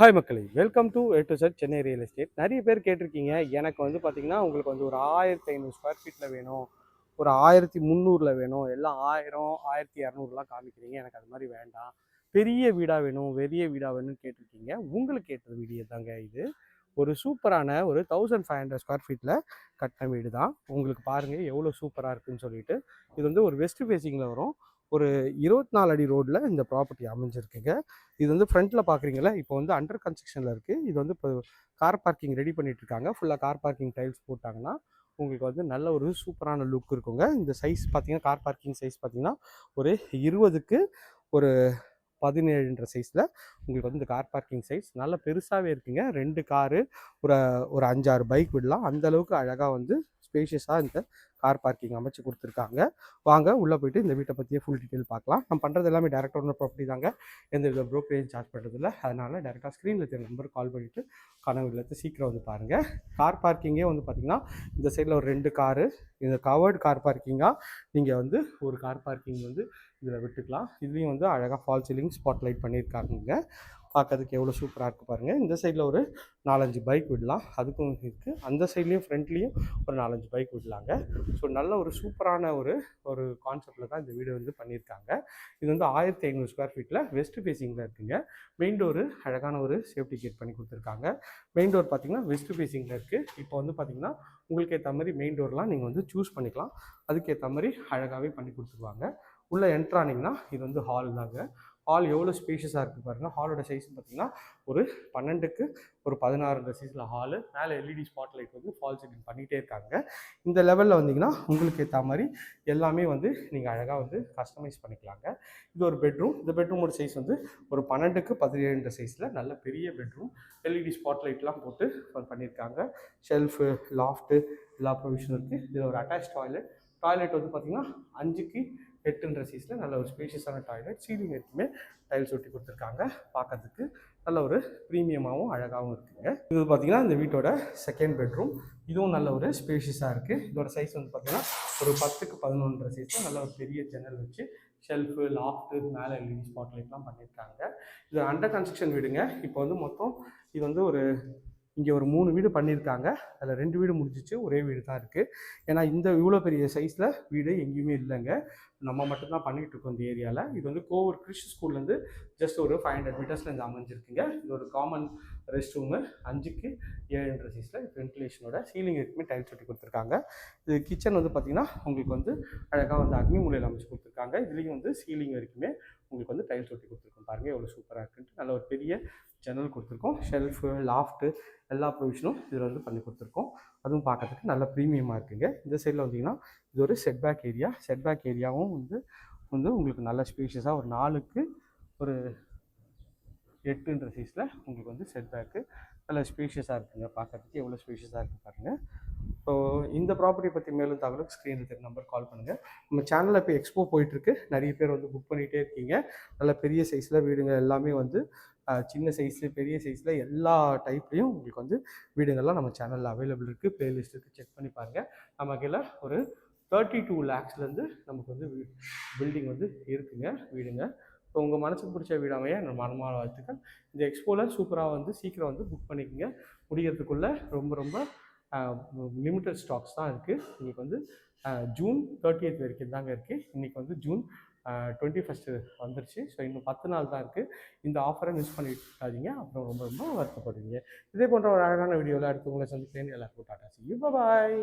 Hi மக்களே welcome to A to Z Chennai real estate நிறைய பேர் கேட்டிருக்கீங்க. எனக்கு வந்து பார்த்தீங்கன்னா உங்களுக்கு வந்து ஒரு ஆயிரத்தி ஐநூறு ஸ்கொயர் ஃபீட்டில் வேணும். ஒரு ஆயிரத்தி முந்நூறில் வேணும். எல்லாம் ஆயிரம் ஆயிரத்தி இரநூறுலாம் காமிக்கிறீங்க. எனக்கு அது மாதிரி வேண்டாம். பெரிய வீடாக வேணும் பெரிய வீடாக வேணும்னு கேட்டிருக்கீங்க. உங்களுக்கு கேட்டது வீடியோ தாங்க இது. ஒரு சூப்பரான ஒரு தௌசண்ட் ஃபைவ் ஹண்ட்ரட் ஸ்கொயர் ஃபீட்டில் கட்டின வீடு தான் உங்களுக்கு பாருங்கள் எவ்வளோ சூப்பராக இருக்குதுன்னு சொல்லிட்டு. இது வந்து ஒரு வெஸ்ட் ஃபேஸிங்கில் வரும். ஒரு இருபத்தி நாலு அடி ரோட்டில் இந்த ப்ராப்பர்ட்டி அமைஞ்சிருக்குங்க. இது வந்து ஃப்ரண்ட்டில் பார்க்குறீங்களா இப்போ வந்து அண்டர் கன்ஸ்ட்ரக்ஷனில் இருக்குது இது வந்து இப்போ கார் பார்க்கிங் ரெடி பண்ணிட்டு இருக்காங்க ஃபுல்லாக கார் பார்க்கிங் டைல்ஸ் போட்டாங்கன்னா உங்களுக்கு வந்து நல்ல ஒரு சூப்பரான லுக் இருக்குங்க. இந்த சைஸ் பார்த்தீங்கன்னா கார் பார்க்கிங் சைஸ் பார்த்தீங்கன்னா ஒரு இருபதுக்கு ஒரு பதினேழுன்ற சைஸில் உங்களுக்கு வந்து இந்த கார் பார்க்கிங் சைஸ் நல்ல பெருசாகவே இருக்குங்க. ரெண்டு காரு ஒரு ஒரு அஞ்சாறு பைக் விடலாம். அந்த அளவுக்கு அழகாக வந்து ஸ்பேஷியஸாக இந்த கார் பார்க்கிங் அமைச்சு கொடுத்துருக்காங்க. வாங்க உள்ளே போயிட்டு இந்த வீட்டை பற்றியே ஃபுல் டீட்டெயில் பார்க்கலாம். நம்ம பண்ணுறது எல்லாமே டேரக்ட் ஓனர் ப்ராப்பர்ட்டி தாங்க. எந்த வித ப்ரோக்கரேஜ் சார்ஜ் பண்ணுறதில்ல அதனால் டேரெக்டாக ஸ்க்ரீனில் இருக்கிற நம்பருக்கு கால் பண்ணிவிட்டு கனவு இல்லத்தை சீக்கிரம் வந்து பாருங்கள் கார் பார்க்கிங்கே வந்து பார்த்திங்கன்னா இந்த சைடில் ஒரு ரெண்டு காரு இந்த கவர்டு கார் பார்க்கிங்காக நீங்கள் வந்து ஒரு கார் பார்க்கிங் வந்து இதில் விட்டுக்கலாம். இதுலேயும் வந்து அழகாக ஃபால் சீலிங் ஸ்பாட் லைட் பண்ணியிருக்காங்க பார்க்கறதுக்கு எவ்வளோ சூப்பராக இருக்குது பாருங்கள் இந்த சைடில் ஒரு நாலஞ்சு பைக் விடலாம். அதுக்கும் இருக்குது அந்த சைட்லேயும் ஃப்ரண்ட்லேயும் ஒரு நாலஞ்சு பைக் விடலாங்க. ஸோ நல்ல ஒரு சூப்பரான ஒரு ஒரு கான்செப்டில் தான் இந்த வீடு வந்து பண்ணியிருக்காங்க. இது வந்து ஆயிரத்தி ஐநூறு ஸ்கொயர் ஃபீட்டில் வெஸ்ட் ஃபேஸிங்கில் இருக்குங்க. மெயின் டோரு அழகான ஒரு சேஃப்டி கேட் பண்ணி கொடுத்துருக்காங்க. மெயின் டோர் பார்த்தீங்கன்னா வெஸ்ட் ஃபேஸிங்கில் இருக்குது இப்போ வந்து பார்த்தீங்கன்னா உங்களுக்கு ஏற்ற மாதிரி மெயின் டோர்லாம் நீங்கள் வந்து சூஸ் பண்ணிக்கலாம். அதுக்கேற்ற மாதிரி அழகாகவே பண்ணி கொடுத்துருவாங்க. உள்ளே என்ட்ரானிங்கன்னா இது வந்து ஹால் தாங்க. ஹால் எவ்வளோ ஸ்பேஷியஸாக இருக்குது பாருங்கள் ஹாலோட சைஸ் பார்த்தீங்கன்னா ஒரு பன்னெண்டுக்கு ஒரு பதினாறுன்ற சைஸில் ஹாலு மேலே எல்இடி ஸ்பாட் லைட் வந்து ஃபால் சீலிங் பண்ணிகிட்டே இருக்காங்க. இந்த லெவலில் வந்தீங்கன்னா உங்களுக்கு ஏற்ற மாதிரி எல்லாமே வந்து நீங்கள் அழகாக வந்து கஸ்டமைஸ் பண்ணிக்கலாங்க. இது ஒரு பெட்ரூம் இந்த பெட்ரூமோட சைஸ் வந்து ஒரு பன்னெண்டுக்கு பதினேழுன்ற சைஸில் நல்ல பெரிய பெட்ரூம் எல்இடி ஸ்பாட் லைட்லாம் போட்டு பண்ணியிருக்காங்க ஷெல்ஃபு லாஃப்ட்டு எல்லா ப்ரொவிஷனும் இருக்குது இதில் ஒரு அட்டாச் டாய்லெட் டாய்லெட் வந்து பார்த்திங்கன்னா அஞ்சுக்கு எட்டுன்ற சீஸில் நல்ல ஒரு ஸ்பேஷியஸான டாய்லெட் சீலிங் எட்டுமே டைல்ஸ் ஒட்டி கொடுத்துருக்காங்க. பார்க்கறதுக்கு நல்ல ஒரு ப்ரீமியமாகவும் அழகாகவும் இருக்குங்க. இது பார்த்தீங்கன்னா இந்த வீட்டோட செகண்ட் பெட்ரூம் இதுவும் நல்ல ஒரு ஸ்பேஷியஸாக இருக்குது இதோட சைஸ் வந்து பார்த்திங்கன்னா ஒரு பத்துக்கு பதினொன்றரை சைஸில் நல்ல ஒரு பெரிய ஜன்னல் வச்சு ஷெல்ஃபு லாஃப்ட்டு மேலே எல்இடி ஸ்பாட் லைட்லாம் பண்ணியிருக்காங்க இது அண்டர் கன்ஸ்ட்ரக்ஷன் வீடுங்க. இப்போ வந்து மொத்தம் இது வந்து ஒரு இங்கே ஒரு மூணு வீடு பண்ணியிருக்காங்க. அதில் ரெண்டு வீடு முடிஞ்சிச்சு ஒரே வீடு தான் இருக்குது ஏன்னா இந்த இவ்வளோ பெரிய சைஸில் வீடு எங்கேயுமே இல்லைங்க. நம்ம மட்டும்தான் பண்ணிகிட்டு இருக்கோம் இந்த ஏரியாவில் இது வந்து கோவூர் கிறிஸ்ட் ஸ்கூல்லேருந்து ஜஸ்ட் ஒரு ஃபைவ் ஹண்ட்ரட் மீட்டர்ஸ்லேருந்து அமைஞ்சிருக்குங்க. இது ஒரு காமன் ரெஸ்ட் ரூமு அஞ்சுக்கு ஏழுன்ற சைஸில் வென்டிலேஷனோட சீலிங் இருக்குமே டைல்ஸ் ஒட்டி கொடுத்துருக்காங்க. இது கிச்சன் வந்து பார்த்திங்கன்னா உங்களுக்கு வந்து அழகாக வந்து அக்னி மூலையில் அமைச்சு கொடுத்துருக்காங்க. இதுலேயும் வந்து சீலிங் வரைக்குமே உங்களுக்கு வந்து டைல்ஸ் ஒட்டி கொடுத்துருக்கோம். பாருங்கள் எவ்வளோ சூப்பராக இருக்குன்ட்டு. நல்ல ஒரு பெரிய ஜன்னல் கொடுத்துருக்கோம். ஷெல்ஃபு லாஃப்ட்டு எல்லா ப்ரொவிஷனும் இதில் வந்து பண்ணி கொடுத்துருக்கோம். அதுவும் பார்க்கறதுக்கு நல்ல ப்ரீமியமாக இருக்குங்க. இந்த சைடில் வந்தீங்கன்னா இது ஒரு செட்பேக் ஏரியா செட்பேக் ஏரியாவும் வந்து வந்து உங்களுக்கு நல்ல ஸ்பேஷியஸாக ஒரு நாளுக்கு ஒரு எட்டுன்ற சைஸில் உங்களுக்கு வந்து செட்பேக்கு நல்ல ஸ்பேஷியஸாக இருக்குங்க. பார்க்கறதுக்கு எவ்வளோ ஸ்பேஷியஸாக இருக்குது பாருங்கள் ஸோ இந்த ப்ராப்பர்ட்டி பற்றி மேலும் தகவலுக்கு ஸ்க்ரீனில் தெரிய நம்பர் கால் பண்ணுங்கள் நம்ம சேனலில் இப்போ எக்ஸ்போ போயிட்டுருக்கு நிறைய பேர் வந்து புக் பண்ணிகிட்டே இருக்கீங்க. நல்ல பெரிய சைஸில் வீடுங்க எல்லாமே வந்து சின்ன சைஸு பெரிய சைஸில் எல்லா டைப்லேயும் உங்களுக்கு வந்து வீடுங்கள்லாம் நம்ம சேனலில் அவைலபிள் இருக்குது பிளேலிஸ்ட் இருக்குது செக் பண்ணி பாருங்கள் நமக்கு எல்லாம் ஒரு தேர்ட்டி டூ லேக்ஸ்லேருந்து நமக்கு வந்து பில்டிங் வந்து இருக்குங்க வீடுங்க. இப்போ உங்கள் மனசுக்கு பிடிச்ச வீடாமையே என்னோட மனமான வாழ்த்துக்கள். இந்த எக்ஸ்போவில் சூப்பராக வந்து சீக்கிரம் வந்து புக் பண்ணிக்கோங்க. முடிகிறதுக்குள்ளே ரொம்ப ரொம்ப லிமிட்டட் ஸ்டாக்ஸ் தான் இருக்குது இன்றைக்கி வந்து ஜூன் தேர்ட்டியத் வரைக்கும் தாங்க இருக்குது இன்றைக்கி வந்து ஜூன் டுவெண்ட்டி ஃபஸ்ட்டு வந்துருச்சு. ஸோ இன்னும் பத்து நாள் தான் இருக்குது இந்த ஆஃபரை மிஸ் பண்ணிட்டாதீங்க. அப்புறம் ரொம்ப ரொம்ப வருத்தப்படுவீங்க. இதே போன்ற ஒரு அழகான வீடியோவில் அடுத்து உங்களை சந்திக்கிறேன். எல்லாருக்கும் டாட்டா சி பாய்